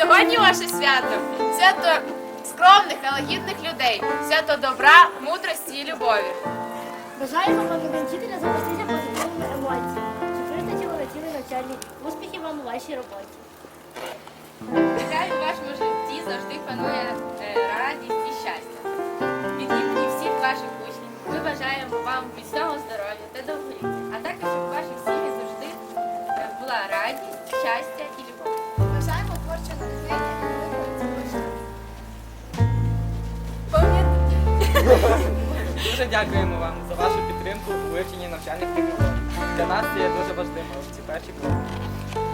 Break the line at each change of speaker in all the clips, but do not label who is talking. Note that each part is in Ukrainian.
Сьогодні ваше свято свято скромних, але гідних людей, свято добра, мудрості і любові.
Бажаємо вам вчителя запастися позитивними емоціями, щоб тіло навчальні успіхів вам у вашій роботі.
Нехай в вашому житті завжди панує е, радість і щастя. Від імені всіх ваших учнів ми бажаємо вам міцного здоров'я та довголіття,
Дуже дякуємо вам за вашу підтримку у вивченні навчальних технологій. Для нас це є дуже важливо в ці перші кроки.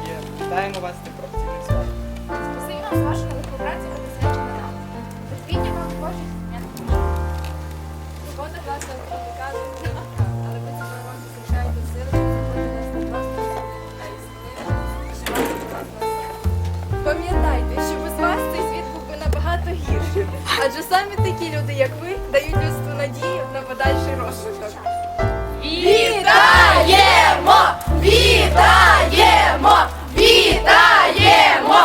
І вітаємо вас з професійним святом.
Спасибі вам вашу велику працю та присвячення нам. Терпіння вам творчих дня. Робота класу
Адже саме такі люди, як ви, дають людству надію на подальший розвиток.
Вітаємо! Вітаємо! Вітаємо!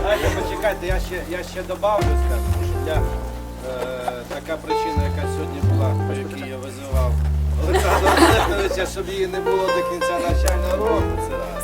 Знаєте, почекайте, я ще, я ще добавлю, скажу, що для е, така причина, яка сьогодні була, по якій я визивав Олександра Олеговича, щоб її не було до кінця навчального року, це раз.